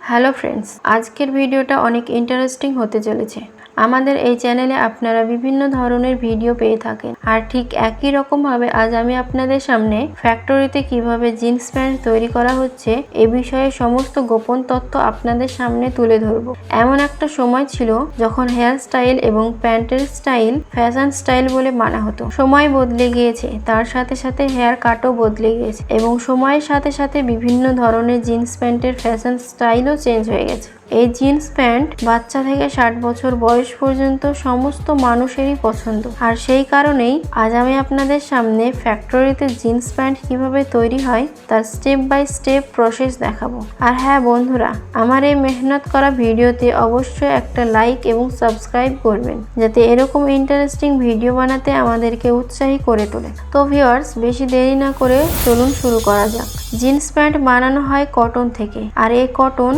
Hello friends আজকের ভিডিওটা অনেক ইন্টারেস্টিং হতে চলেছে। আমাদের এই চ্যানেলে আপনারা বিভিন্ন ধরনের ভিডিও পেয়ে থাকেন। আর ঠিক একই রকমভাবে আজ আমি আপনাদের সামনে ফ্যাক্টরিতে কীভাবে জিন্স প্যান্ট তৈরি করা হচ্ছে, এ বিষয়ে সমস্ত গোপন তথ্য আপনাদের সামনে তুলে ধরব। এমন একটা সময় ছিল যখন হেয়ার স্টাইল এবং প্যান্টের স্টাইল ফ্যাশন স্টাইল বলে মানা হতো। সময় বদলে গিয়েছে, তার সাথে সাথে হেয়ার কাটও বদলে গিয়েছে এবং সময়ের সাথে সাথে বিভিন্ন ধরনের জিন্স প্যান্টের ফ্যাশন স্টাইলও চেঞ্জ হয়ে গেছে। এই জিন্স প্যান্ট বাচ্চা থেকে ষাট বছর বয়স পর্যন্ত সমস্ত মানুষেরই পছন্দ। আর সেই কারণেই আজ আমি আপনাদের সামনে ফ্যাক্টরিতে জিন্স প্যান্ট কীভাবে তৈরি হয় তার স্টেপ বাই স্টেপ প্রসেস দেখাবো। আর হ্যাঁ বন্ধুরা, আমার এই মেহনত করা ভিডিওতে অবশ্যই একটা লাইক এবং সাবস্ক্রাইব করবেন, যাতে এরকম ইন্টারেস্টিং ভিডিও বানাতে আমাদেরকে উৎসাহী করে তোলে। তো ভিওয়ার্স বেশি দেরি না করে চলুন শুরু করা যাক। জিন্স প্যান্ট বানানো হয় কটন থেকে, আর এই কটন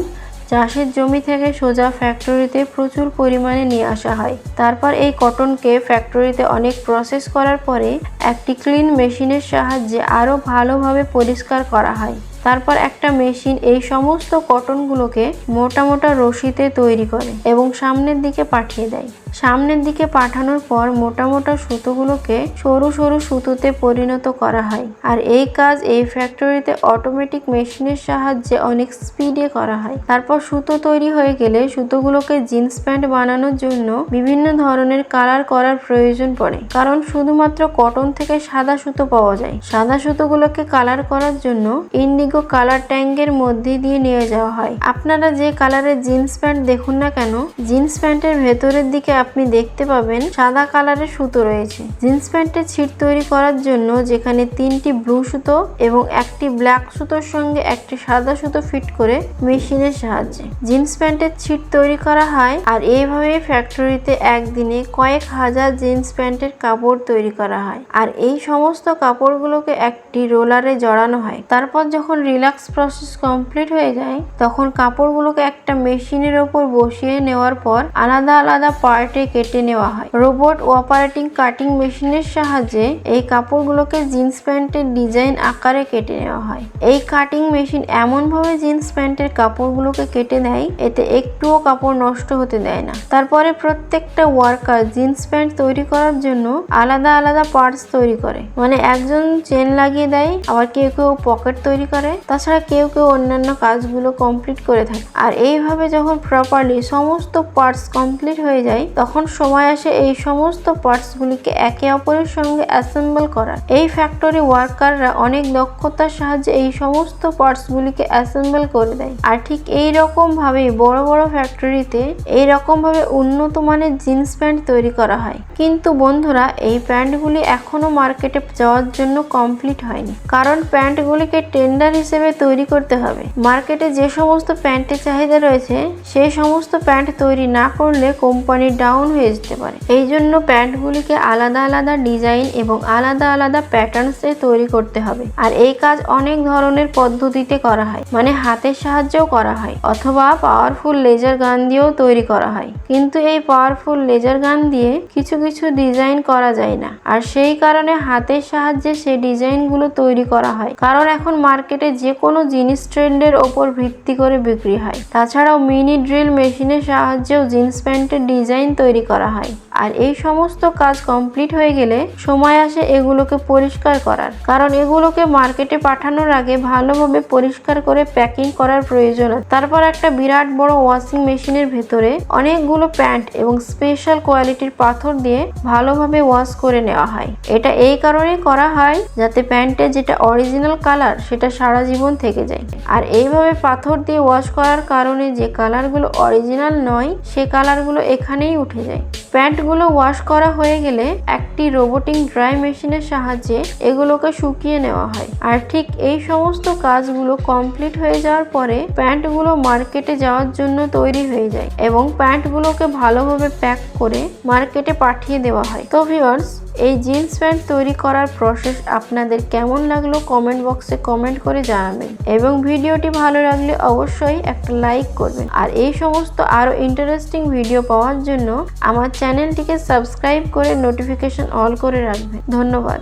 চাষের জমি থেকে সোজা ফ্যাক্টরিতে প্রচুর পরিমাণে নিয়ে আসা হয়। তারপর এই কটনকে ফ্যাক্টরিতে অনেক প্রসেস করার পরে একটি ক্লিন মেশিনের সাহায্যে আরও ভালোভাবে পরিষ্কার করা হয়। তারপর একটা মেশিন এই সমস্ত কটনগুলোকে মোটা মোটা রশিতে তৈরি করে এবং সামনের দিকে পাঠিয়ে দেয়। সামনের দিকে পাঠানোর পর মোটা মোটা সুতোগুলোকে সরু সরু সুতোতে পরিণত করা হয়। আর এই কাজ এই ফ্যাক্টরিতে অটোমেটিক মেশিনের সাহায্যে অনেক স্পিডে করা হয়। তারপর সুতো তৈরি হয়ে গেলে সুতোগুলোকে জিন্স প্যান্ট বানানোর জন্য বিভিন্ন ধরনের কালার করার প্রয়োজন পড়ে। কারণ শুধুমাত্র কটন থেকে সাদা সুতো পাওয়া যায়। সাদা সুতোগুলোকে কালার করার জন্য ইন্ডিগো কালার ট্যাঙ্কের মধ্যে দিয়ে নিয়ে যাওয়া হয়। আপনারা যে কালারের জিন্স প্যান্ট দেখুন না কেন, জিন্স প্যান্টের ভেতরের দিকে আপনি দেখতে পাবেন সাদা কালারের সুতো রয়েছে। জিন্স প্যান্টের ছিট তৈরি করার জন্য যেখানে তিনটি ব্লু সুতো এবং একটি ব্ল্যাক সুতোর সঙ্গে একটি সাদা সুতো ফিট করে মেশিনের সাহায্যে জিন্স প্যান্টের ছিট তৈরি করা হয় আর এইভাবে ফ্যাক্টরিতে একদিনে কয়েক হাজার জিন্স প্যান্টের কাপড় তৈরি করা হয়। আর এই সমস্ত কাপড়গুলোকে একটি রোলারে জড়ানো হয়। তারপর যখন রিল্যাক্স প্রসেস কমপ্লিট হয়ে যায়, তখন কাপড়গুলোকে একটা মেশিনের ওপর বসিয়ে নেওয়ার পর আলাদা আলাদা পার্টে কেটে নেওয়া হয়। রোবট অপারেটিং কাটিং মেশিনের সাহায্যে এই কাপড়গুলোকে জিন্স প্যান্টের ডিজাইন আকারে কেটে নেওয়া হয়। এই কাটিং মেশিন এমনভাবে জিন্স প্যান্টের কাপড়গুলোকে কেটে নেয়, এতে একটুও কাপড় নষ্ট হতে দেয় না। তারপরে প্রত্যেকটা ওয়ার্কার জিন্স প্যান্ট তৈরি করার জন্য আলাদা আলাদা পার্টস তৈরি করে। মানে একজন চেন লাগিয়ে দেয়, আবার কেউ কেউ পকেট তৈরি করে তাছাড়া কেউ কেউ অন্যান্য কাজগুলো কমপ্লিট করে থাকে। আর এইভাবে যখন প্রপারলি সমস্ত পার্টস কমপ্লিট হয়ে যায়, তখন সময় আসে এই সমস্ত পার্টসগুলিকে একে অপরের সঙ্গে অ্যাসেম্বল করার। এই ফ্যাক্টরি ওয়ার্কাররা অনেক দক্ষতার সাহায্যে এই সমস্ত পার্টসগুলিকে অ্যাসেম্বল করে দেয়। আর ঠিক এই রকম ভাবেই বড় বড় ফ্যাক্টরিতে এই রকম ভাবে উন্নত মানের জিন্স প্যান্ট তৈরি করা হয়। কিন্তু বন্ধুরা, এই প্যান্টগুলি এখনও মার্কেটে যাওয়ার জন্য কমপ্লিট হয়নি। কারণ প্যান্টগুলিকে টেন্ডার হিসেবে তৈরি করতে হবে। মার্কেটে যে সমস্ত প্যান্টের চাহিদা রয়েছে, সেই সমস্ত প্যান্ট তৈরি না করলে কোম্পানি ডাউন হয়ে যেতে পারে। এই জন্য প্যান্টগুলিকে আলাদা আলাদা ডিজাইন এবং আলাদা আলাদা প্যাটার্নসে তৈরি করতে হবে। আর এই কাজ অনেক ধরনের পদ্ধতিতে করা হয়। মানে হাতের সাহায্যেও করা হয়, অথবা পাওয়ারফুল লেজার গান দিয়েও তৈরি করা হয়। কিন্তু এই পাওয়ারফুল লেজার গান দিয়ে কিছু কিছু ডিজাইন করা যায় না। আর সেই কারণে হাতের সাহায্যে সেই ডিজাইনগুলো তৈরি করা হয়। কারণ এখন মার্কেটে যে কোনো জিনিস ট্রেন্ডের ওপর ভিত্তি করে বিক্রি হয়। তাছাড়াও মিনি ড্রিল মেশিনের সাহায্যেও জিন্স প্যান্টের ডিজাইন তৈরি করা হয়। আর এই সমস্ত কাজ কমপ্লিট হয়ে গেলে সময় আসে এগুলোকে পরিষ্কার করার। কারণ এগুলোকে মার্কেটে পাঠানোর আগে ভালোভাবে পরিষ্কার করে প্যাকিং করার প্রয়োজন তারপর একটা বিরাট বড় ওয়াশিং মেশিনের ভেতরে অনেকগুলো প্যান্ট এবং স্পেশাল কোয়ালিটির পাথর দিয়ে ভালোভাবে ওয়াশ করে নেওয়া হয়। এটা এই কারণেই করা হয় যাতে প্যান্টের যেটা অরিজিনাল কালার সেটা সারা জীবন থেকে যায়। আর এইভাবে পাথর দিয়ে ওয়াশ করার কারণে যে কালারগুলো অরিজিনাল নয়, সে কালারগুলো এখানেই উঠে যায়। প্যান্টগুলো ওয়াশ করা হয়ে গেলে একটি রোবোটিং ড্রাই মেশিনের সাহায্যে এগুলোকে শুকিয়ে নেওয়া হয়। আর ঠিক এই সমস্ত কাজগুলো কমপ্লিট হয়ে যাওয়ার পরে প্যান্টগুলো মার্কেটে যাওয়ার জন্য তৈরি হয়ে যায় এবং প্যান্টগুলোকে ভালোভাবে প্যাক করে মার্কেটে পাঠিয়ে দেওয়া হয়। তো ভিউয়ার্স, এই জিন্স প্যান্ট তৈরি করার প্রসেস আপনাদের কেমন লাগল কমেন্ট বক্সে কমেন্ট করে জানাবেন। এবং ভিডিওটি ভালো লাগলে অবশ্যই একটা লাইক করবেন। আর এই সমস্ত আরও ইন্টারেস্টিং ভিডিও পাওয়ার জন্য আমার চ্যানেলটিকে সাবস্ক্রাইব করে নোটিফিকেশন অল করে রাখবেন। ধন্যবাদ।